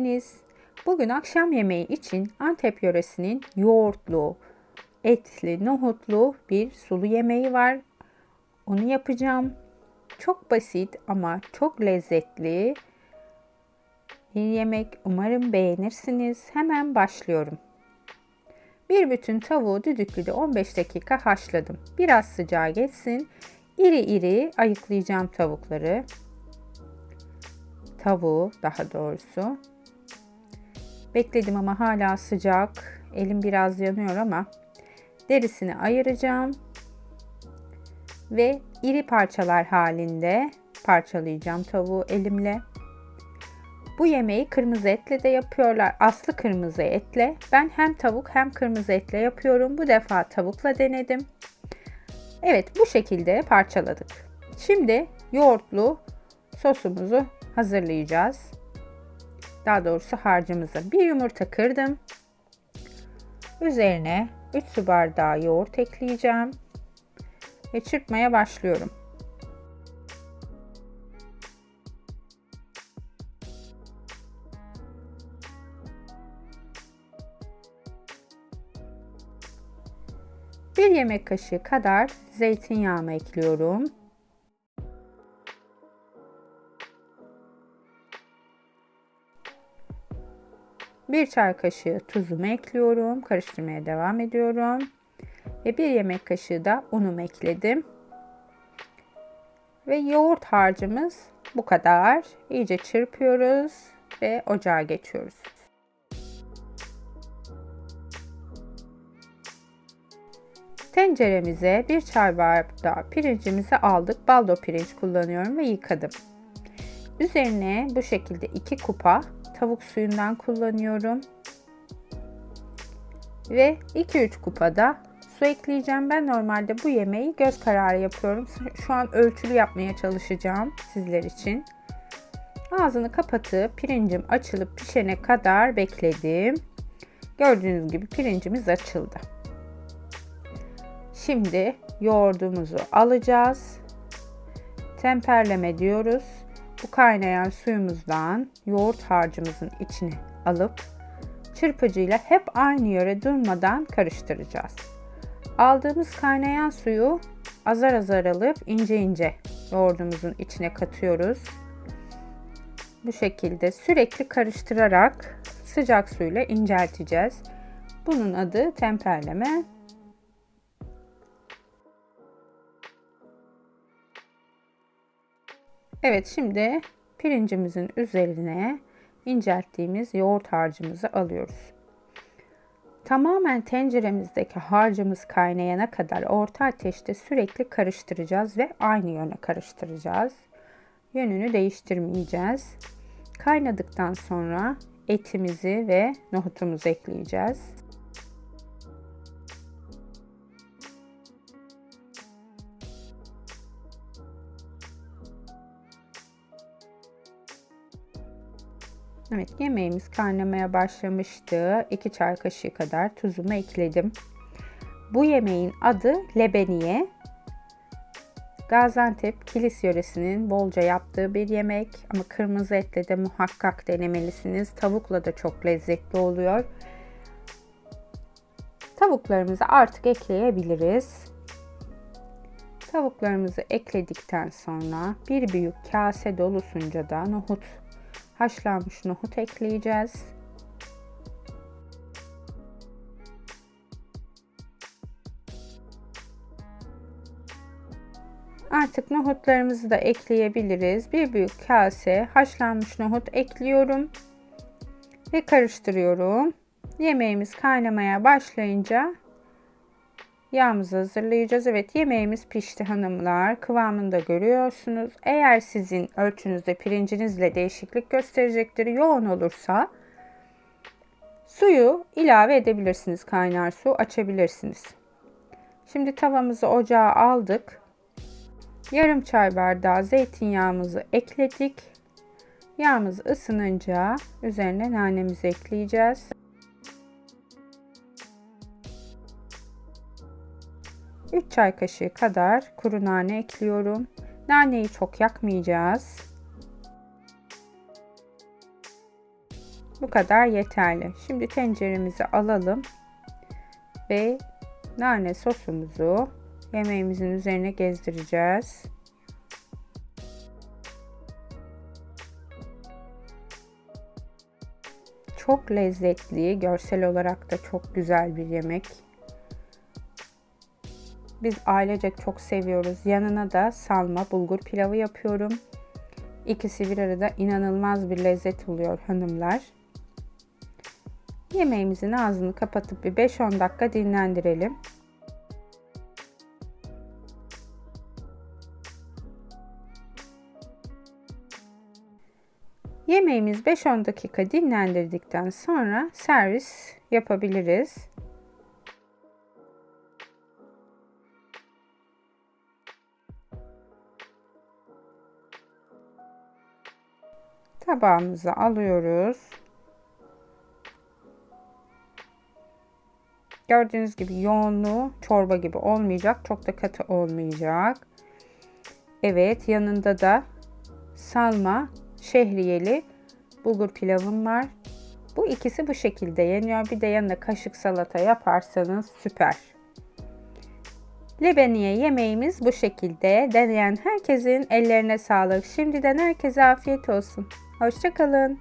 geldiniz. Bugün akşam yemeği için Antep yöresinin yoğurtlu, etli, nohutlu bir sulu yemeği var. Onu yapacağım. Çok basit ama çok lezzetli bir yemek. Umarım beğenirsiniz. Hemen başlıyorum. Bir bütün tavuğu düdüklüde 15 dakika haşladım. Biraz sıcağı geçsin. İri iri ayıklayacağım tavukları tavuğu daha doğrusu. Bekledim ama hala sıcak. Elim biraz yanıyor ama derisini ayıracağım. Ve iri parçalar halinde parçalayacağım tavuğu elimle. Bu yemeği kırmızı etle de yapıyorlar. Aslı kırmızı etle. Ben hem tavuk hem kırmızı etle yapıyorum. Bu defa tavukla denedim. Evet bu şekilde parçaladık. Şimdi yoğurtlu sosumuzu hazırlayacağız. Daha doğrusu harcımızı. Bir yumurta kırdım. Üzerine 3 su bardağı yoğurt ekleyeceğim. Ve çırpmaya başlıyorum. Bir yemek kaşığı kadar zeytinyağımı ekliyorum. 1 çay kaşığı tuzumu ekliyorum. Karıştırmaya devam ediyorum. Ve 1 yemek kaşığı da unumu ekledim. Ve yoğurt harcımız bu kadar. İyice çırpıyoruz ve ocağa geçiyoruz. Tenceremize bir çay bardağı pirincimizi aldık. Baldo pirinç kullanıyorum ve yıkadım. Üzerine bu şekilde 2 kupa tavuk suyundan kullanıyorum. Ve 2-3 kupada su ekleyeceğim. Ben normalde bu yemeği göz kararı yapıyorum. Şu an ölçülü yapmaya çalışacağım sizler için. Ağzını kapatıp pirincim açılıp pişene kadar bekledim. Gördüğünüz gibi pirincimiz açıldı. Şimdi yoğurdumuzu alacağız. Temperleme diyoruz. Bu kaynayan suyumuzdan yoğurt harcımızın içine alıp çırpıcıyla hep aynı yöre durmadan karıştıracağız. Aldığımız kaynayan suyu azar azar alıp ince ince yoğurdumuzun içine katıyoruz. Bu şekilde sürekli karıştırarak sıcak suyla incelteceğiz. Bunun adı temperleme. Evet şimdi pirincimizin üzerine incelttiğimiz yoğurt harcımızı alıyoruz. Tamamen tenceremizdeki harcımız kaynayana kadar orta ateşte sürekli karıştıracağız ve aynı yöne karıştıracağız. Yönünü değiştirmeyeceğiz. Kaynadıktan sonra etimizi ve nohutumuzu ekleyeceğiz. Evet yemeğimiz kaynamaya başlamıştı. 2 çay kaşığı kadar tuzumu ekledim. Bu yemeğin adı lebeniye. Gaziantep Kilis yöresinin bolca yaptığı bir yemek ama kırmızı etle de muhakkak denemelisiniz. Tavukla da çok lezzetli oluyor. Tavuklarımızı artık ekleyebiliriz. Tavuklarımızı ekledikten sonra bir büyük kase dolusunca da nohut haşlanmış nohut ekleyeceğiz. Artık nohutlarımızı da ekleyebiliriz. Bir büyük kase haşlanmış nohut ekliyorum ve karıştırıyorum. Yemeğimiz kaynamaya başlayınca Yağımızı hazırlayacağız. Evet yemeğimiz pişti hanımlar. Kıvamını da görüyorsunuz. Eğer sizin ölçünüzde pirincinizle değişiklik gösterecektir. Yoğun olursa suyu ilave edebilirsiniz. Kaynar su açabilirsiniz. Şimdi tavamızı ocağa aldık. Yarım çay bardağı zeytinyağımızı ekledik. Yağımız ısınınca üzerine nanemizi ekleyeceğiz. 3 çay kaşığı kadar kuru nane ekliyorum. Naneyi çok yakmayacağız. Bu kadar yeterli. Şimdi tenceremizi alalım ve nane sosumuzu yemeğimizin üzerine gezdireceğiz. Çok lezzetli, görsel olarak da çok güzel bir yemek. Biz ailecek çok seviyoruz. Yanına da salma bulgur pilavı yapıyorum. İkisi bir arada inanılmaz bir lezzet oluyor hanımlar. Yemeğimizin ağzını kapatıp bir 5-10 dakika dinlendirelim. Yemeğimiz 5-10 dakika dinlendirdikten sonra servis yapabiliriz. Tabağımıza alıyoruz. Gördüğünüz gibi yoğunluğu çorba gibi olmayacak. Çok da katı olmayacak. Evet yanında da salma şehriyeli bulgur pilavım var. Bu ikisi bu şekilde yeniyor. Bir de yanına kaşık salata yaparsanız süper. Lebeniye yemeğimiz bu şekilde. Deneyen herkesin ellerine sağlık. Şimdiden herkese afiyet olsun. Hoşçakalın.